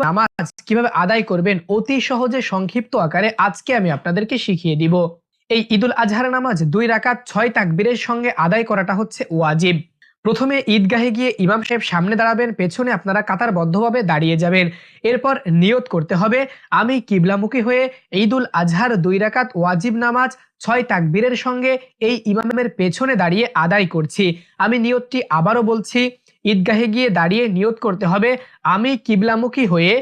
নামাজ কীভাবে আদায় করবেন অতি সহজে সংক্ষিপ্ত আকারে আজকে আমি আপনাদেরকে শিখিয়ে দিব। এই ঈদুল আজহার নামাজ দুই রাকাত, ছয় তাকবীরের সঙ্গে আদায় করাটা হচ্ছে ওয়াজিব। প্রথমে ঈদগাহে গিয়ে ইমাম সাহেব সামনে দাঁড়াবেন, পেছনে আপনারা কাতারবদ্ধভাবে দাঁড়িয়ে যাবেন। এরপর নিয়ত করতে হবে, আমি কিবলামুখী হয়ে ঈদুল আজহার দুই রাকাত ওয়াজিব নামাজ, ছয় তাকবীরের সঙ্গে এই ইমামের পেছনে দাঁড়িয়ে আদায় করছি। আমি নিয়তটি আবারও বলছি ঈদগাহে গিয়ে দাঁড়িয়ে নিয়ত করতে হবে। আমি কিবলামুখী হয়ে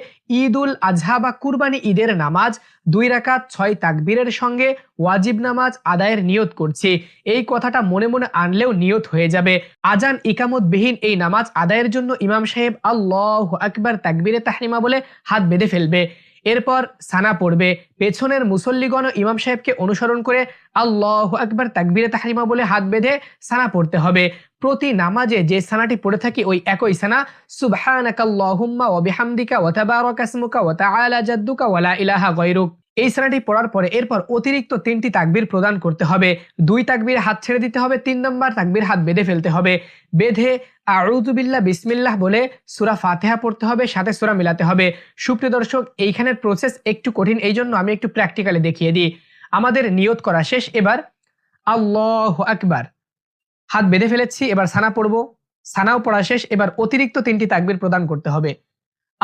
ঈদ উল আজহা বা কুরবানি ঈদের নামাজ, দুই রাকাত, ছয় তাকবীরের সঙ্গে ওয়াজিব নামাজ আদায়ের নিয়ত করছি। এই কথাটা মনে মনে আনলেও নিয়ত হয়ে যাবে। আজান ইকামতবিহীন এই নামাজ আদায়ের জন্য ইমাম সাহেব আল্লাহ আকবার তাকবীরে তাহরিমা বলে হাত বেঁধে ফেলবে। এরপর সানা পড়বে। পেছনের মুসল্লিগণ ইমাম সাহেবকে অনুসরণ করে আল্লাহ একবার তাকবিরে তাহারিমা বলে হাত বেঁধে সানা পড়তে হবে। প্রতি নামাজে যে সানাটি পড়ে থাকি ওই একই সানা। সুবহানাকাল্লাহুম্মা ওয়া বিহামদিকা ওয়া তাবারাকা ইসমুকা ওয়া তাআলা জাদ্দুকা ওয়া লা ইলাহা গায়রুক। এই সানাটি পড়ার পরে এরপর অতিরিক্ত তিনটি তাকবির প্রদান করতে হবে। দুই তাকবির হাত ছেড়ে দিতে হবে, তিন নম্বর তাকবির হাত বেঁধে ফেলতে হবে। বেঁধে আউযুবিল্লাহ বিসমিল্লাহ বলে সুরা ফাতেহা পড়তে হবে, সাথে সুরা মিলাতে হবে। সুপ্রিয় দর্শক, এইখানের প্রসেস একটু কঠিন এই জন্য আমি একটু প্র্যাকটিক্যালি দেখিয়ে দিই। আমাদের নিয়ত করা শেষ, এবার আল্লাহ আকবার। হাত বেঁধে ফেলেছি, এবার সানা পড়ব। সানাও পড়া শেষ, এবার অতিরিক্ত তিনটি তাকবির প্রদান করতে হবে।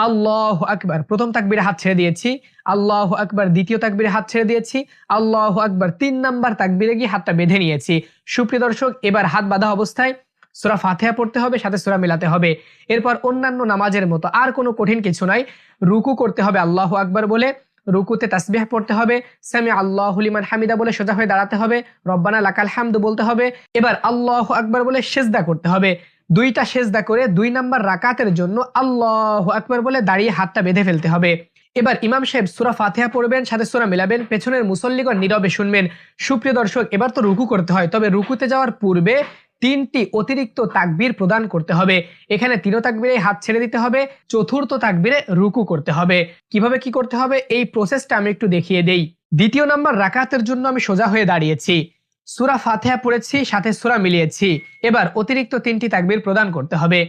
আল্লাহ আকবার। প্রথম তাকবিরে হাত ছেড়ে দিয়েছি। আল্লাহ আকবর। দ্বিতীয় তাকবিরে হাত ছেড়ে দিয়েছি। আল্লাহ আকবর। তিন নাম্বার তাকবিরে গিয়ে হাতটা বেঁধে নিয়েছি। সুপ্রিয় দর্শক, এবার হাত বাঁধা অবস্থায় সুরা ফাতেহা পড়তে হবে, সাথে সুরা মেলাতে হবে। এরপর অন্যান্য নামাজের মতো আর কোনো কঠিন কিছু নাই। রুকু করতে হবে আল্লাহ আকবর বলে। রুকুতে তাসবিহ পড়তে হবে, সামি আল্লাহ লিমান হামিদা বলে সোজা হয়ে দাঁড়াতে হবে, রব্বানা লাকাল হামদ বলতে হবে, এবার আল্লাহ আকবার বলে সেজদা করতে হবে। দুইটা সেজদা করে দুই নাম্বার রাকাতের জন্য আল্লাহ আকবার বলে দাঁড়িয়ে হাতটা বেঁধে ফেলতে হবে। এবার ইমাম সাহেব সুরা ফাতেহা পড়বেন, সাথে সুরা মিলাবেন, পেছনের মুসল্লিগণ নীরবে শুনবেন। সুপ্রিয় দর্শক, এবার তো রুকু করতে হয়, তবে রুকুতে যাওয়ার পূর্বে তিনটি অতিরিক্ত তাকবির প্রদান করতে হবে। এখানে তিন তাকবিরে হাত ছেড়ে দিতে হবে, চতুর্থ তাকবিরে রুকু করতে হবে। কীভাবে কি করতে হবে? এই প্রসেসটা আমি একটু দেখিয়ে দেই। দ্বিতীয় নাম্বার, রাকাতের জন্য আমি সোজা হয়ে দাঁড়িয়েছি। সুরা ফাতেহা পড়েছি, সাথে সুরা মিলিয়েছি। এবার অতিরিক্ত তিনটি তাকবির প্রদান করতে হবে।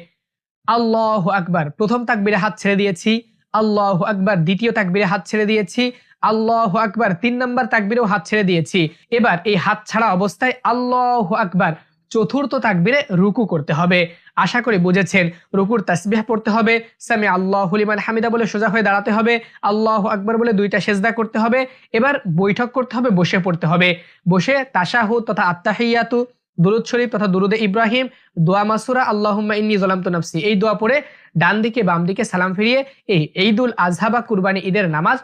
আল্লাহ আকবার, প্রথম তাকবীরে হাত ছেড়ে দিয়েছি। আল্লাহ আকবার, দ্বিতীয় তাকবীরে হাত ছেড়ে দিয়েছি। আল্লাহ আকবার, তিন নাম্বার তাকবিরেও হাত ছেড়ে দিয়েছি। এবার এই হাত ছাড়া অবস্থায় আল্লাহ আকবার চতুর্থ তাকবীরে রুকু করতে হবে। আশা করি বুঝেছেন, রুকুর তাসবিহ পড়তে হবে, সামি আল্লাহ লিমান হামিদা বলে সোজা হয়ে দাঁড়াতে হবে, আল্লাহ আকবার বলে দুইটা সেজদা করতে হবে, এবার বৈঠক করতে হবে, বসে পড়তে হবে। বসে তাশাহু তথা আত্তাহিয়াতু, দুরুদ শরীফ তথা দুরুদে ইব্রাহিম, দোয়া মাসুরা, আল্লাহুম্মা ইন্নি জলামতু নাফসি। এই দোয়া পড়ে ডান দিকে বাম দিকে সালাম ফিরিয়ে, এই ঈদুল আজহা বা কুরবানি ঈদের নামাজ